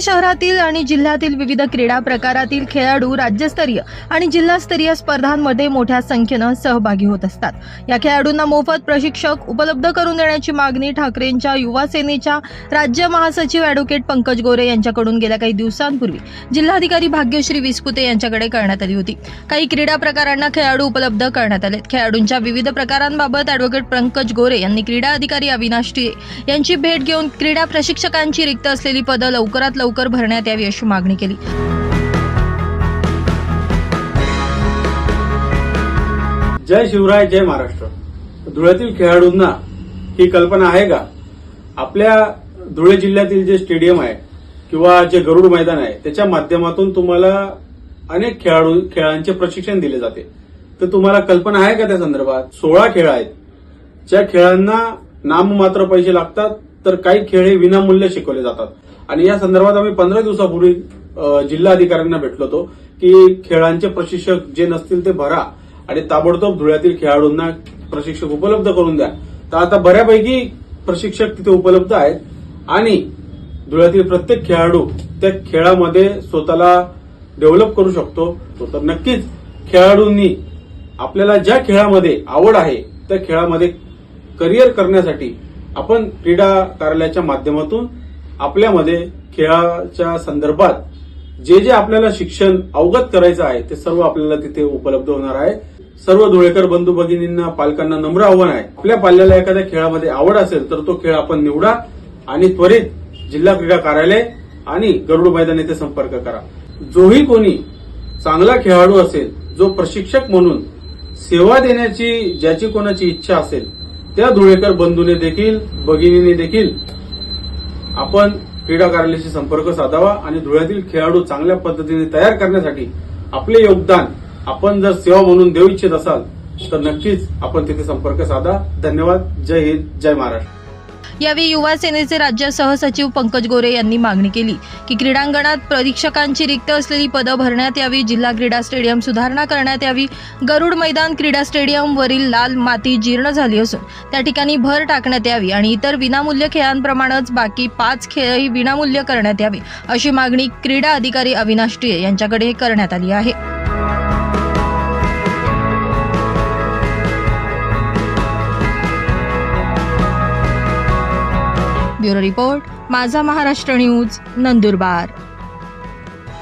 शहरातील आणि जिल्ह्यातील विविध क्रीडा प्रकारातील खेळाडू राज्यस्तरीय आणि जिल्हास्तरीय स्पर्धांमध्ये मोठ्या संख्येनं सहभागी होत असतात. या खेळाडूंना मोफत प्रशिक्षक उपलब्ध करून देण्याची मागणी ठाकरेंच्या युवा सेनेच्या राज्य महासचिव ॲडव्होकेट पंकज गोरे यांच्याकडून गेल्या काही दिवसांपूर्वी. जिल्हाधिकारी भाग्यश्री विस्पुते यांच्याकडे करण्यात आली होती. काही क्रीडा प्रकारांना खेळाडू उपलब्ध करण्यात आले खेळाडूंच्या विविध प्रकारांबाबत ॲडव्होकेट पंकज गोरे यांनी क्रीडा अधिकारी अविनाश टिळे यांची भेट घेऊन क्रीडा प्रशिक्षकांची रिक्त असलेली पदं लवकरात लवकर भरण्यात यावी अशी मागणी केली. जय शिवराय जय महाराष्ट्र. धुळ्यातील खेळाडूंना ही कल्पना आहे का? आपल्या धुळे जिल्ह्यातील जे स्टेडियम आहे किंवा जे गरुड मैदान आहे त्याच्या माध्यमातून तुम्हाला अनेक खेळाडू खेळांचे प्रशिक्षण दिले जाते. तर तुम्हाला कल्पना आहे का त्या संदर्भात? सोळा खेळ आहेत. ज्या खेळांना नाममात्र पैसे लागतात तर काही खेळ हे विनामूल्य शिकवले जातात. आणि या संदर्भात आम्ही पंधरा दिवसापूर्वी जिल्हा अधिकाऱ्यांना भेटलो होतो की खेळांचे प्रशिक्षक जे नसतील ते भरा आणि ताबडतोब धुळ्यातील खेळाडूंना प्रशिक्षक उपलब्ध करून द्या. तर आता बऱ्यापैकी प्रशिक्षक तिथे उपलब्ध आहेत आणि धुळ्यातील प्रत्येक खेळाडू त्या खेळामध्ये स्वतःला डेव्हलप करू शकतो. तर नक्कीच खेळाडूंनी आपल्याला ज्या खेळामध्ये आवड आहे त्या खेळामध्ये करिअर करण्यासाठी आपण क्रीडा कार्यालयाच्या माध्यमातून आपल्यामध्ये खेळाच्या संदर्भात जे जे आपल्याला शिक्षण अवगत करायचं आहे ते सर्व आपल्याला तिथे उपलब्ध होणार आहे. सर्व धुळेकर बंधू भगिनींना पालकांना नम्र आव्हान आहे. आपल्या पाल्याला एखाद्या खेळामध्ये आवड असेल तर तो खेळ आपण निवडा आणि त्वरित जिल्हा क्रीडा कार्यालय आणि गरुड मैदान येथे संपर्क करा. जोही कोणी चांगला खेळाडू असेल जो प्रशिक्षक म्हणून सेवा देण्याची ज्याची कोणाची इच्छा असेल त्या धुळेकर बंधूने देखील भगिनीने देखील आपण क्रीडा कार्यालयाशी संपर्क साधावा आणि धुळ्यातील खेळाडू चांगल्या पद्धतीने तयार करण्यासाठी आपले योगदान आपण जर सेवा म्हणून देऊ इच्छित असाल तर नक्कीच आपण तिथे संपर्क साधा. धन्यवाद. जय हिंद. जय महाराष्ट्र. यावेळी युवा सेनेचे राज्य सहसचिव पंकज गोरे यांनी मागणी केली की क्रीडांगणात परीक्षकांची रिक्त असलेली पदं भरण्यात यावी जिल्हा क्रीडा स्टेडियम सुधारणा करण्यात यावी गरुड मैदान क्रीडा स्टेडियमवरील लाल माती जीर्ण झाली असून त्या ठिकाणी भर टाकण्यात यावी आणि इतर विनामूल्य खेळांप्रमाणेच बाकी पाच खेळही विनामूल्य करण्यात यावी अशी मागणी क्रीडा अधिकारी अविनाश टिये यांच्याकडे करण्यात आली आहे. ब्युरो रिपोर्ट माझा महाराष्ट्र न्यूज नंदुरबार.